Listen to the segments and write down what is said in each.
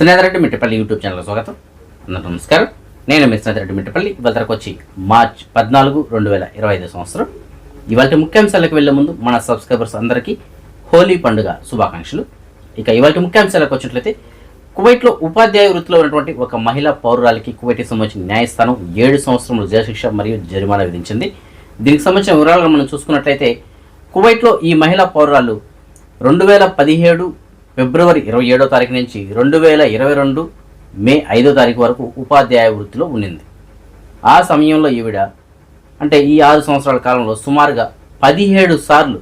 సునేదరెడ్డి Mittapalli YouTube channel స్వాగతం. అందరూ నమస్కారం. నేను మీ సునేదరెడ్డి మిట్టపల్లి. ఇవాళ వచ్చి మార్చ్ పద్నాలుగు రెండు వేల ఇరవై ఐదు సంవత్సరం. ఇవాళ ముఖ్యాంశాలకు వెళ్ళే ముందు మన సబ్స్క్రైబర్స్ అందరికీ హోలీ పండుగ శుభాకాంక్షలు. ఇక ఇవాళ ముఖ్యాంశాలకు వచ్చినట్లయితే కువైట్లో ఉపాధ్యాయ వృత్తిలో ఉన్నటువంటి ఒక మహిళా పౌరురాలికి కువైట్కి సంబంధించిన న్యాయస్థానం ఏడు సంవత్సరములు జయశిక్ష మరియు జరిమానా విధించింది. దీనికి సంబంధించిన వివరాలను మనం చూసుకున్నట్లయితే కువైట్లో ఈ మహిళా పౌరురాలు రెండు వేల పదిహేడు ఫిబ్రవరి ఇరవై ఏడో తారీఖు నుంచి రెండు వేల ఇరవై రెండు మే ఐదో తారీఖు వరకు ఉపాధ్యాయ వృత్తిలో ఉండింది. ఆ సమయంలో ఈవిడ అంటే ఈ ఆరు సంవత్సరాల కాలంలో సుమారుగా పదిహేడు సార్లు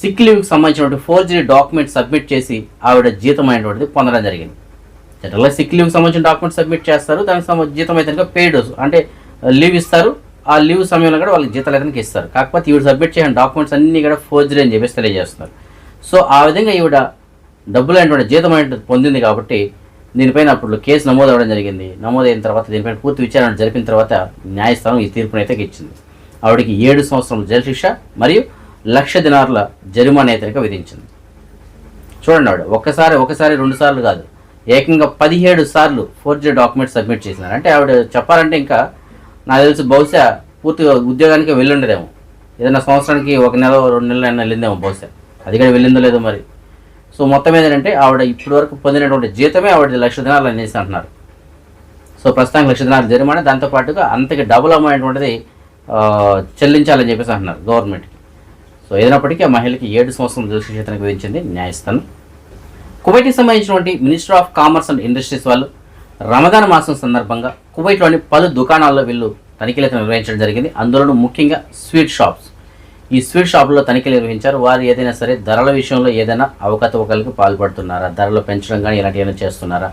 సిక్ లీవ్కి సంబంధించినటువంటి ఫోర్జరీ డాక్యుమెంట్ సబ్మిట్ చేసి ఆవిడ జీతం అయినటువంటిది పొందడం జరిగింది. జనరల్గా సిక్ లీవ్కి సంబంధించిన డాక్యుమెంట్ సబ్మిట్ చేస్తారు దానికి సంబంధించి జీతం అయితే కనుక పెయిడ్ అంటే లీవ్ ఇస్తారు. ఆ లీవ్ సమయంలో కూడా వాళ్ళకి జీతాలు అయితే కనుక ఇస్తారు. కాకపోతే ఈవిడ సబ్మిట్ చేసిన డాక్యుమెంట్స్ అన్నీ కూడా ఫోర్జరీ అని చెప్పేసి తెలియజేస్తున్నారు. సో ఆ విధంగా ఈవిడ డబ్బులు అనేటువంటి జీతం అనేటువంటి పొందింది కాబట్టి దీనిపైన అప్పుడు కేసు నమోదు అవ్వడం జరిగింది. నమోదైన తర్వాత దీనిపైన పూర్తి విచారణ జరిపిన తర్వాత న్యాయస్థానం ఈ తీర్పును అయితే ఇచ్చింది. ఆవిడకి ఏడు సంవత్సరం జైలు శిక్ష మరియు లక్ష దినార్ల జరిమానా అయితే విధించింది. చూడండి ఆవిడ ఒక్కసారి ఒకసారి రెండు సార్లు కాదు. ఏకంగా పదిహేడు సార్లు ఫోర్జీ డాక్యుమెంట్ సబ్మిట్ చేసినారు అంటే ఆవిడ చెప్పాలంటే ఇంకా నాకు తెలిసి బహుశా పూర్తిగా ఉద్యోగానికి వెళ్ళుండదేమో. ఏదైనా సంవత్సరానికి ఒక నెల రెండు నెలలు అయినా వెళ్ళిందేమో బహుశా. అది కూడా వెళ్ళిందో లేదో మరి. సో మొత్తం ఏంటంటే ఆవిడ ఇప్పటి వరకు పొందినటువంటి జీతమే ఆవిడ లక్ష దినాలు అనేసి అంటున్నారు. సో ప్రస్తుతానికి లక్ష దినాలు జరిమానా దాంతోపాటుగా అంతకి డబుల్ అమైనటువంటిది చెల్లించాలని చెప్పేసి అంటున్నారు గవర్నమెంట్కి. సో ఏదైనప్పటికీ ఆ మహిళకి ఏడు సంవత్సరం దృష్టి శిక్ష విధించింది న్యాయస్థానం. కువైట్కి సంబంధించినటువంటి minister of commerce and industries వాళ్ళు రమదాన్ మాసం సందర్భంగా కువైట్లోని పలు దుకాణాల్లో వీళ్ళు తనిఖీలతో నిర్వహించడం జరిగింది. అందులోనూ ముఖ్యంగా స్వీట్ షాప్స్. ఈ స్వీట్ షాపుల్లో తనిఖీలు నిర్వహించారు. వారు ఏదైనా సరే ధరల విషయంలో ఏదైనా అవకతవకలకు పాల్పడుతున్నారా? ధరలు పెంచడం కానీ ఇలాంటి ఏమైనా చేస్తున్నారా?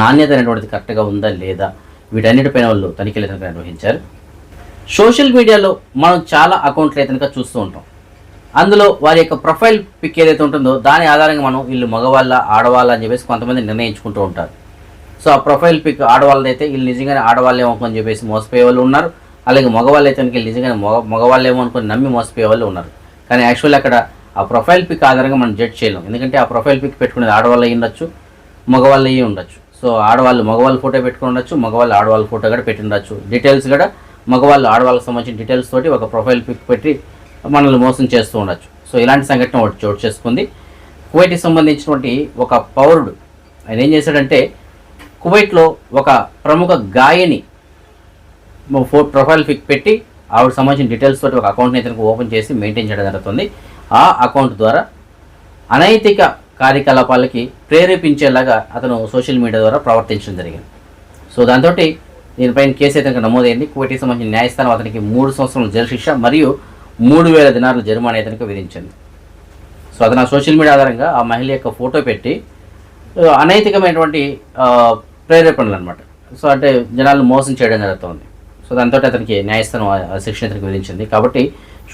నాణ్యత అనేటువంటిది కరెక్ట్గా ఉందా లేదా? వీటన్నిటిపైన వాళ్ళు తనిఖీలు నిర్వహించారు. సోషల్ మీడియాలో మనం చాలా అకౌంట్లు అయితే కనుక చూస్తూ ఉంటాం. అందులో వారి యొక్క ప్రొఫైల్ పిక్ ఏదైతే ఉంటుందో దాని ఆధారంగా మనం వీళ్ళు మగవాళ్ళ ఆడవాళ్ళ అని చెప్పేసి కొంతమంది నిర్ణయించుకుంటూ ఉంటారు. సో ఆ ప్రొఫైల్ పిక్ ఆడవాళ్ళదైతే వీళ్ళు నిజంగానే ఆడవాళ్ళే అని చెప్పేసి మోసపోయే వాళ్ళు ఉన్నారు. అలాగే మగవాళ్ళు అయితే కనుక వీళ్ళు మగ మగవాళ్ళేమో అనుకుని నమ్మి మోసపోయే వాళ్ళు ఉన్నారు. కానీ యాక్చువల్లీ అక్కడ ఆ ప్రొఫైల్ పిక్ ఆధారంగా మనం జడ్జ్ చేయలేం. ఎందుకంటే ఆ ప్రొఫైల్ పిక్ పెట్టుకునేది ఆడవాళ్ళు ఉండొచ్చు మగవాళ్ళు అయ్యి ఉండొచ్చు. సో ఆడవాళ్ళు మగవాళ్ళ ఫోటో పెట్టుకుని ఉండొచ్చు మగవాళ్ళు ఆడవాళ్ళ ఫోటో కూడా పెట్టి ఉండొచ్చు. డీటెయిల్స్ కూడా మగవాళ్ళు ఆడవాళ్ళకి సంబంధించిన డీటెయిల్స్ తోటి ఒక ప్రొఫైల్ పిక్ పెట్టి మనల్ని మోసం చేస్తూ ఉండొచ్చు. సో ఇలాంటి సంఘటన ఒకటి చోటు చేసుకుంది. కువైట్కి సంబంధించినటువంటి ఒక పౌరుడు ఆయన ఏం చేశాడంటే కువైట్లో ఒక ప్రముఖ గాయని ఫో ప్రొఫైల్ పిక్ పెట్టి ఆవిడ సంబంధించిన డీటెయిల్స్ తోటి ఒక అకౌంట్ని ఇతనికి ఓపెన్ చేసి మెయింటైన్ చేయడం జరుగుతుంది. ఆ అకౌంట్ ద్వారా అనైతిక కార్యకలాపాలకి ప్రేరేపించేలాగా అతను సోషల్ మీడియా ద్వారా ప్రవర్తించడం జరిగింది. సో దాంతో దీనిపైన కేసు అయితే నమోదైంది. కువైట్కి సంబంధించిన న్యాయస్థానం అతనికి మూడు సంవత్సరాల జైలు శిక్ష మరియు మూడు వేల దినారుల జరిమానా ఇతనికి విధించింది. సో అతను సోషల్ మీడియా ఆధారంగా ఆ మహిళ యొక్క ఫోటో పెట్టి అనైతికమైనటువంటి ప్రేరేపణలు అనమాట సో అంటే జనాలను మోసం చేయడం జరుగుతుంది. సో దాంతో అతనికి న్యాయస్థానం శిక్షణ అతనికి విధించింది. కాబట్టి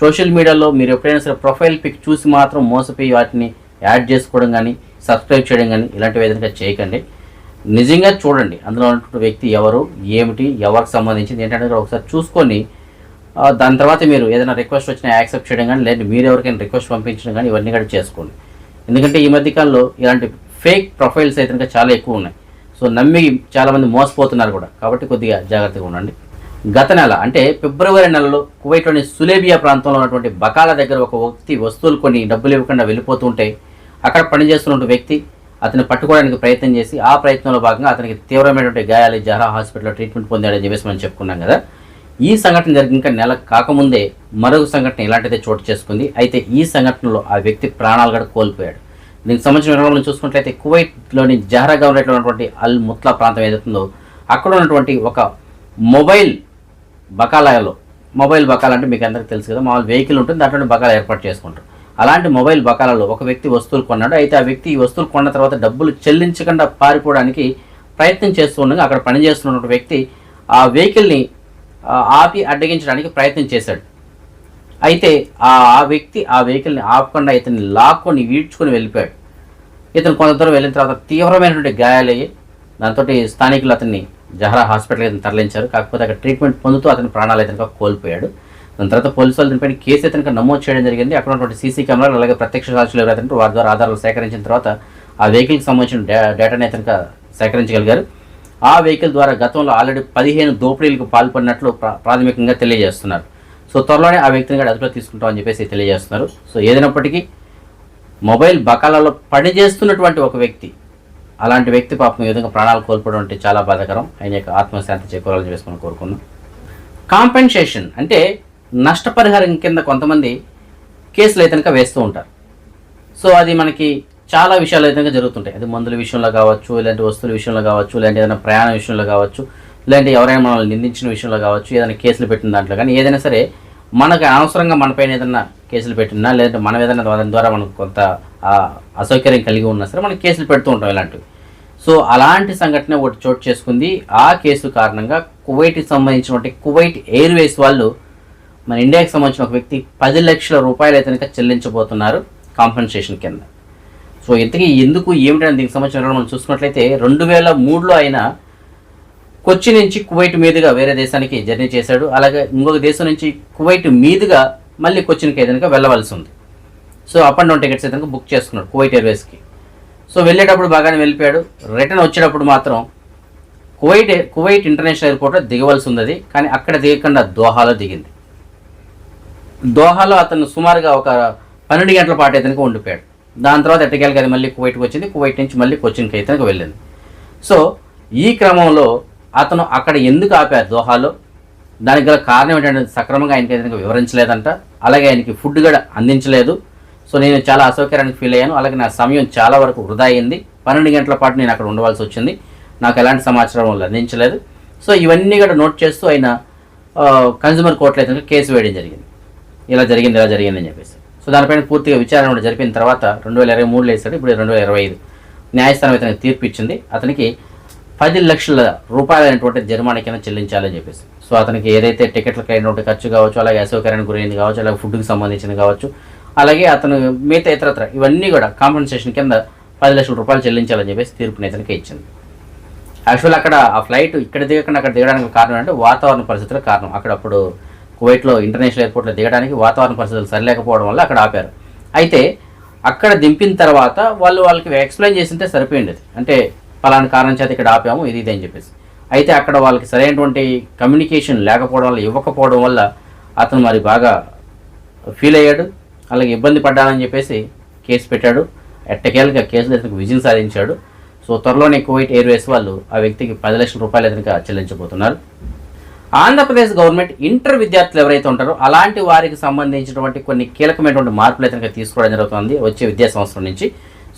సోషల్ మీడియాలో మీరు ఎప్పుడైనా సరే ప్రొఫైల్ పిక్ చూసి మాత్రం మోసపోయి వాటిని యాడ్ చేసుకోవడం కానీ సబ్స్క్రైబ్ చేయడం కానీ ఇలాంటివి ఏదైనా చేయకండి. నిజంగా చూడండి. అందులో ఉన్నటువంటి వ్యక్తి ఎవరు ఏమిటి ఎవరికి సంబంధించింది ఏంటంటే ఒకసారి చూసుకొని దాని తర్వాత మీరు ఏదైనా రిక్వెస్ట్ వచ్చినా యాక్సెప్ట్ చేయడం కానీ లేదా మీరు ఎవరికైనా రిక్వెస్ట్ పంపించడం కానీ ఇవన్నీ కూడా చేసుకోండి. ఎందుకంటే ఈ మధ్య కాలంలో ఇలాంటి ఫేక్ ప్రొఫైల్స్ అయితే చాలా ఎక్కువ ఉన్నాయి. సో నమ్మి చాలామంది మోసపోతున్నారు కూడా. కాబట్టి కొద్దిగా జాగ్రత్తగా ఉండండి. గత నెల అంటే ఫిబ్రవరి నెలలో కువైట్లోని సులేబియా ప్రాంతంలో ఉన్నటువంటి బకాల దగ్గర ఒక వ్యక్తి వస్తువులు కొన్ని డబ్బులు ఇవ్వకుండా వెళ్ళిపోతుంటే అక్కడ పనిచేస్తున్న వ్యక్తి అతను పట్టుకోవడానికి ప్రయత్నం చేసి ఆ ప్రయత్నంలో భాగంగా అతనికి తీవ్రమైనటువంటి గాయాలు జహరా హాస్పిటల్లో ట్రీట్మెంట్ పొందాడని చెప్పేసి మనం చెప్పుకున్నాం కదా. ఈ సంఘటన జరిగి ఇంకా నెల కాకముందే మరొక సంఘటన ఇలాంటిదే చోటు చేసుకుంది. అయితే ఈ సంఘటనలో ఆ వ్యక్తి ప్రాణాలు కూడా కోల్పోయాడు. దీనికి సంబంధించిన వివరాలను చూసుకున్నట్లయితే కువైట్లోని జహరా గవర్నరేట్లో ఉన్నటువంటి అల్ ముత్లా ప్రాంతం ఏదైతుందో అక్కడ ఉన్నటువంటి ఒక మొబైల్ బకాలాలో మొబైల్ బకాలా అంటే మీకు అందరికీ తెలుసు కదా మామూలు వెహికల్ ఉంటుంది దాంట్లో బకాల ఏర్పాటు చేసుకుంటారు. అలాంటి మొబైల్ బకాలలో ఒక వ్యక్తి వస్తువులు కొన్నాడు అయితే ఆ వ్యక్తి ఈ వస్తువులు కొన్న తర్వాత డబ్బులు చెల్లించకుండా పారిపోవడానికి ప్రయత్నం చేస్తూ ఉండగా అక్కడ పనిచేస్తున్నటువంటి వ్యక్తి ఆ వెహికల్ని ఆపి అడ్డగించడానికి ప్రయత్నం చేశాడు. అయితే ఆ ఆ వ్యక్తి ఆ వెహికల్ని ఆపకుండా ఇతన్ని లాక్కొని ఈడ్చుకొని వెళ్ళిపోయాడు. ఇతను కొంత దూరం వెళ్ళిన తర్వాత తీవ్రమైనటువంటి గాయాలయ్యి దాంతో స్థానికులు అతన్ని జహరా హాస్పిటల్కి అతను తరలించారు. కాకపోతే అక్కడ ట్రీట్మెంట్ పొందుతూ అతని ప్రాణాలు అయితే కోల్పోయాడు. దాని తర్వాత పోలీసు వాళ్ళు దీనిపైన కేసు అయితే నమోదు చేయడం జరిగింది. అక్కడ ఉన్నటువంటి సీసీ కెమెరాలు అలాగే ప్రత్యక్ష సాక్షులు ఎవరైతే వారి ద్వారా ఆధారాలు సేకరించిన తర్వాత ఆ వెహికల్కి సంబంధించిన డే డేటాని అతను సేకరించగలిగారు. ఆ వెహికల్ ద్వారా గతంలో ఆల్రెడీ పదిహేను దోపిడీలకు పాల్పడినట్లు ప్రా- ప్రాథమికంగా తెలియజేస్తున్నారు. సో త్వరలోనే ఆ వ్యక్తిని కూడా అదుపులో తీసుకుంటామని చెప్పేసి తెలియజేస్తున్నారు. సో ఏదైనప్పటికీ మొబైల్ బకాలలో పనిచేస్తున్నటువంటి ఒక వ్యక్తి అలాంటి వ్యక్తి పాపం ఈ విధంగా ప్రాణాలు కోల్పోవడం అంటే చాలా బాధాకరం. ఆయన యొక్క ఆత్మశాంతి చేకూరాలని చెప్పేసి మనం కోరుకుందాం. కాంపెన్సేషన్ అంటే నష్టపరిహారం కింద కొంతమంది కేసులు అయితే వేస్తూ ఉంటారు. సో అది మనకి చాలా విషయాలు అయితే జరుగుతుంటాయి. అది మందుల విషయంలో కావచ్చు ఇలాంటి వస్తువుల విషయంలో కావచ్చు ఇలాంటి ఏదైనా ప్రయాణ విషయంలో కావచ్చు ఇలాంటి ఎవరైనా మనల్ని నిందించిన విషయంలో కావచ్చు ఏదైనా కేసులు పెట్టిన దాంట్లో కానీ ఏదైనా సరే మనకు అనవసరంగా మనపైన ఏదైనా కేసులు పెట్టినా లేదంటే మనం ఏదైనా దాని ద్వారా మనకు కొంత అసౌకర్యం కలిగి ఉన్నా సరే మనం కేసులు పెడుతూ ఉంటాం ఇలాంటివి. సో అలాంటి సంఘటన ఒకటి చోటు చేసుకుంది. ఆ కేసు కారణంగా కువైట్కి సంబంధించినటువంటి కువైట్ ఎయిర్వేస్ వాళ్ళు మన ఇండియాకి సంబంధించిన ఒక వ్యక్తి పది లక్షల రూపాయలు అయితే చెల్లించబోతున్నారు కాంపెన్సేషన్ కింద. సో ఇంతకీ ఎందుకు ఏమిటని దీనికి సంబంధించిన మనం చూసుకున్నట్లయితే రెండు వేల మూడులో ఆయన కొచ్చి నుంచి కువైట్ మీదుగా వేరే దేశానికి జర్నీ చేశాడు. అలాగే ఇంకొక దేశం నుంచి కువైట్ మీదుగా మళ్ళీ కొచ్చిన్కి ఏదైనా వెళ్ళవలసి ఉంది. So up and down tickets అయితే బుక్ చేసుకున్నాడు కువైట్ ఎయిర్వేస్కి. సో వెళ్ళేటప్పుడు బాగానే వెళ్ళిపోయాడు. రిటర్న్ వచ్చేటప్పుడు మాత్రం కువైట్ కువైట్ ఇంటర్నేషనల్ ఎయిర్పోర్ట్లో దిగవలసి ఉంది కానీ అక్కడ దిగకుండా దోహాలో దిగింది. దోహాలో అతను సుమారుగా ఒక పన్నెండు గంటల పాటు ఇతనికి ఉండిపోయాడు. దాని తర్వాత ఎట్టకేళ్ళకి అది మళ్ళీ కువైట్కి వచ్చింది కువైట్ నుంచి మళ్ళీ కొచ్చిన్కి ఇతనికి వెళ్ళింది. సో ఈ క్రమంలో అతను అక్కడ ఎందుకు ఆపారు దోహాలో? దానికి గల కారణం ఏంటంటే సక్రమంగా ఆయనకి ఏదైనా వివరించలేదంట అలాగే ఆయనకి ఫుడ్ కూడా అందించలేదు. సో నేను చాలా అసౌకర్యానికి ఫీల్ అయ్యాను. అలాగే నా సమయం చాలా వరకు వృధా అయింది. పన్నెండు గంటల పాటు నేను అక్కడ ఉండవలసి వచ్చింది. నాకు ఎలాంటి సమాచారం వాళ్ళు అందించలేదు సో ఇవన్నీ కూడా నోట్ చేస్తూ ఆయన కన్జ్యూమర్ కోర్టులో అయితే కేసు వేయడం జరిగింది. ఇలా జరిగింది ఇలా జరిగింది అని చెప్పేసి. సో దానిపైన పూర్తిగా విచారణ కూడా జరిపిన తర్వాత రెండు వేల ఇరవై మూడులో వేసాడు ఇప్పుడు రెండు వేల ఇరవై ఐదు న్యాయస్థానం ఇతనికి తీర్పు ఇచ్చింది. అతనికి పది లక్షల రూపాయలైనటువంటి జరిమానా కింద చెల్లించాలని చెప్పేసి. సో అతనికి ఏదైతే టికెట్లకు అయినటువంటి ఖర్చు కావచ్చు అలాగే అసౌకర్యానికి గురైంది కావచ్చు అలాగే ఫుడ్కి సంబంధించింది కావచ్చు అలాగే అతను మిగతా ఇతరత్ర ఇవన్నీ కూడా కాంపెన్సేషన్ కింద పది లక్షల రూపాయలు చెల్లించాలని చెప్పేసి తీర్పుని ఇతనికి ఇచ్చింది. యాక్చువల్ అక్కడ ఆ ఫ్లైట్ ఇక్కడ దిగకుండా అక్కడ దిగడానికి కారణం అంటే వాతావరణ పరిస్థితుల కారణం. అక్కడ అప్పుడు కువైట్లో ఇంటర్నేషనల్ ఎయిర్పోర్ట్లో దిగడానికి వాతావరణ పరిస్థితులు సరిలేకపోవడం వల్ల అక్కడ ఆపారు. అయితే అక్కడ దింపిన తర్వాత వాళ్ళు వాళ్ళకి ఎక్స్ప్లెయిన్ చేసింటే సరిపోయింది అంటే పలానా కారణం చేత ఇక్కడ ఆపాము ఇది ఇది అని చెప్పేసి. అయితే అక్కడ వాళ్ళకి సరైనటువంటి కమ్యూనికేషన్ లేకపోవడం వల్ల ఇవ్వకపోవడం వల్ల అతను మరి బాగా ఫీల్ అయ్యాడు. అలాగే ఇబ్బంది పడ్డానని చెప్పేసి కేసు పెట్టాడు. ఎట్టకేళ్ళగా కేసులు ఇతనికి విజయం సాధించాడు. సో త్వరలోనే కువైట్ ఎయిర్వేస్ వాళ్ళు ఆ వ్యక్తికి పది లక్షల రూపాయలు ఇతనికి చెల్లించబోతున్నారు. ఆంధ్రప్రదేశ్ గవర్నమెంట్ ఇంటర్ విద్యార్థులు ఎవరైతే ఉంటారో అలాంటి వారికి సంబంధించినటువంటి కొన్ని కీలకమైనటువంటి మార్పులు అయితే తీసుకోవడం జరుగుతుంది వచ్చే విద్యా సంవత్సరం నుంచి.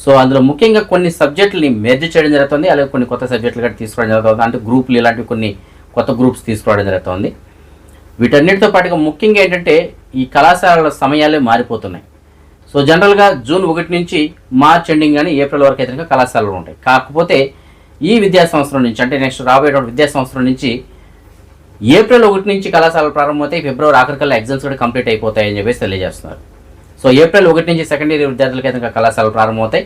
సో అందులో ముఖ్యంగా కొన్ని సబ్జెక్టులని మెర్జ్ చేయడం జరుగుతుంది అలాగే కొన్ని కొత్త సబ్జెక్టులు కూడా తీసుకోవడం జరుగుతుంది. అంటే గ్రూపులు ఇలాంటివి కొన్ని కొత్త గ్రూప్స్ తీసుకోవడం జరుగుతుంది. వీటన్నిటితో పాటుగా ముఖ్యంగా ఏంటంటే ఈ కళాశాలల సమయాలే మారిపోతున్నాయి. సో జనరల్గా జూన్ ఒకటి నుంచి మార్చ్ ఎండింగ్ కానీ ఏప్రిల్ వరకు అయితే కళాశాలలు ఉంటాయి. కాకపోతే ఈ విద్యా సంవత్సరం నుంచి అంటే నెక్స్ట్ రాబోయేటువంటి విద్యా సంవత్సరం నుంచి ఏప్రిల్ ఒకటి నుంచి కళాశాలలు ప్రారంభమవుతాయి. ఫిబ్రవరి ఆఖరికల్లా ఎగ్జామ్స్ కూడా కంప్లీట్ అయిపోతాయని చెప్పేసి తెలియజేస్తున్నారు. సో ఏప్రిల్ ఒకటి నుంచి సెకండ్ ఇయర్ విద్యార్థులకి అయితే కళాశాలలు ప్రారంభమవుతాయి.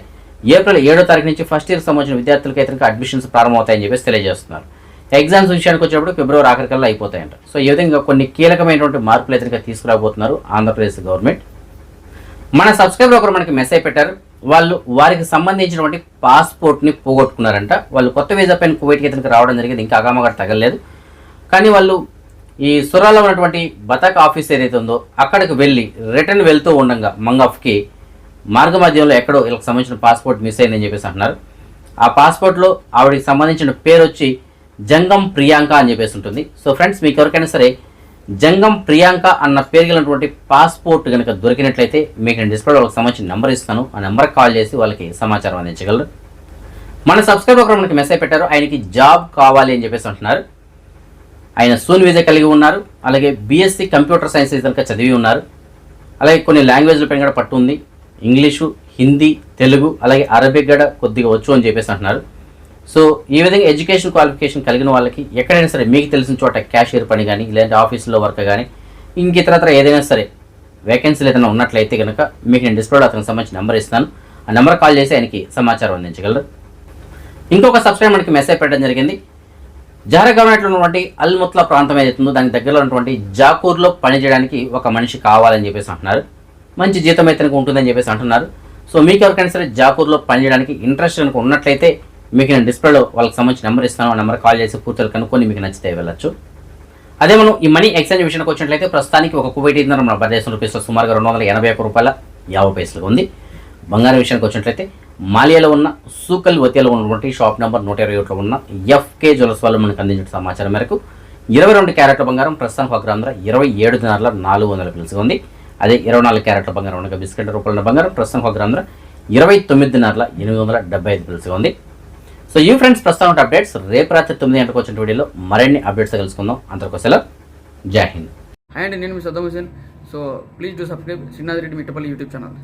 ఏప్రిల్ ఏడో తారీఖు నుంచి ఫస్ట్ ఇయర్ సంబంధించిన విద్యార్థులకి అయితే అడ్మిషన్స్ ప్రారంభమవుతాయని చెప్పేసి తెలియజేస్తున్నారు. ఎగ్జామ్స్ విషయానికి వచ్చేటప్పుడు ఫిబ్రవరి ఆఖరికల్లా అయిపోతాయంట. సో ఈ విధంగా కొన్ని కీలకమైనటువంటి మార్పులు అయితే తీసుకురాబోతున్నారు ఆంధ్రప్రదేశ్ గవర్నమెంట్. మన సబ్స్క్రైబర్ ఒకరు మనకి మెసేజ్ పెట్టారు. వాళ్ళు వారికి సంబంధించినటువంటి పాస్పోర్ట్ని పోగొట్టుకున్నారంట. వాళ్ళు కొత్త వీసా పైన కువైట్కి ఇతనికి రావడం జరిగింది. ఇంకా అగామగా తగలలేదు. కానీ వాళ్ళు ఈ సురాలో ఉన్నటువంటి బతాక్ ఆఫీస్ ఏదైతే ఉందో అక్కడికి వెళ్ళి రిటర్న్ వెళ్తూ ఉండగా మంగఫ్కి మార్గ మధ్యంలో ఎక్కడో వీళ్ళకి సంబంధించిన పాస్పోర్ట్ మిస్ అయిందని చెప్పేసి అంటున్నారు. ఆ పాస్పోర్ట్లో ఆవిడకి సంబంధించిన పేరు వచ్చి జంగం ప్రియాంక అని చెప్పేసి ఉంటుంది. సో ఫ్రెండ్స్ మీకు ఎవరికైనా సరే జంగం ప్రియాంక అన్న పేరు గలటువంటి పాస్పోర్ట్ కనుక దొరికినట్లయితే మీకు నేను డిస్ప్లే వాళ్ళకి సంబంధించిన నెంబర్ ఇస్తాను. ఆ నెంబర్కి కాల్ చేసి వాళ్ళకి సమాచారం అందించగలరు. మన సబ్స్క్రైబర్ ఒకరు మనకి మెసేజ్ పెట్టారు. ఆయనకి జాబ్ కావాలి అని చెప్పేసి అంటున్నారు. ఆయన సూన్ వీజా కలిగి ఉన్నారు. అలాగే బీఎస్సీ కంప్యూటర్ సైన్స్ కనుక చదివి ఉన్నారు. అలాగే కొన్ని లాంగ్వేజ్ల పైన కూడా పట్టు ఉంది. ఇంగ్లీషు హిందీ తెలుగు అలాగే అరబిక్ కూడా కొద్దిగా వచ్చు అని చెప్పేసి అంటున్నారు. సో ఈ విధంగా ఎడ్యుకేషన్ క్వాలిఫికేషన్ కలిగిన వాళ్ళకి ఎక్కడైనా సరే మీకు తెలిసిన చోట క్యాషియర్ పని కానీ లేదంటే ఆఫీసులో వర్క్ కానీ ఇంక ఇతరత్ర ఏదైనా సరే వేకెన్సీలు ఏదైనా ఉన్నట్లయితే కనుక మీకు నేను డిస్ప్లేలో అతనికి సంబంధించిన నెంబర్ ఇస్తాను. ఆ నెంబర్ కాల్ చేసి ఆయనకి సమాచారం అందించగలరు. ఇంకొక సబ్స్క్రైబ్ మనకి మెసేజ్ పెట్టడం జరిగింది. జహరగవనట్లో ఉన్నటువంటి అల్ ముత్లా ప్రాంతం ఏదైతుందో దానికి దగ్గరలో ఉన్నటువంటి జాకూర్లో పనిచేయడానికి ఒక మనిషి కావాలని చెప్పేసి అంటున్నారు. మంచి జీతం అయితే ఉంటుందని చెప్పేసి అంటున్నారు. సో మీకు ఎవరికైనా సరే జాకూర్లో పనిచేయడానికి ఇంట్రెస్ట్ కనుక ఉన్నట్లయితే మీకు నేను డిస్ప్లేలో వాళ్ళకి సంబంధించిన నెంబర్ ఇస్తాను ఆ నెంబర్ కాల్ చేసి పూర్తులు కనుక్కొని మీకు నచ్చితే వెళ్ళచ్చు. అదే మనం ఈ మనీ ఎక్స్చేంజ్ విషయానికి వచ్చినట్లయితే ప్రస్తుతానికి ఒక కువైట్ మన భారతదేశం రూపీస్లో సుమారుగా రెండు వందల ఎనభై ఒక్క రూపాయల యాభై పైసలుగా ఉంది. బంగారం విషయానికి వచ్చినట్లయితే మాలియాలో ఉన్న సూకల్ వతియాలో ఉన్నటువంటి షాప్ నెంబర్ నూట ఇరవై ఒకటిలో ఉన్న ఎఫ్కే జ్యువెల్స్ వాళ్ళు మనకు అందించిన సమాచారం మేరకు ఇరవై రెండు క్యారెట్ల బంగారం ప్రస్తుతానికి ఒక గ్రామ ధర ఇరవై ఏడు దినారుల నాలుగు వందల పిలుసుగా ఉంది. అదే ఇరవై నాలుగు క్యారెట్ల బంగారం ఉన్న బిస్కెట్ రూపాయల బంగారం ప్రస్తుతానికి ఒక గ్రామ ధర ఇరవై తొమ్మిది దినారుల ఎనిమిది వందల డెబ్బై ఐదు పిలుసుగా ఉంది. సో ఈ ఫ్రెండ్స్ ప్రస్తుతం అప్డేట్స్ రేపు రాత్రి తొమ్మిది గంటలకు వచ్చిన వీడియోలో మరిన్ని అప్డేట్స్ తెలుసుకుందాం అంతకు సెలవు. జై హింద్. అండ్. నేను మీ Saddam Hussein so please do subscribe Srinath Reddy Mittapalli YouTube channel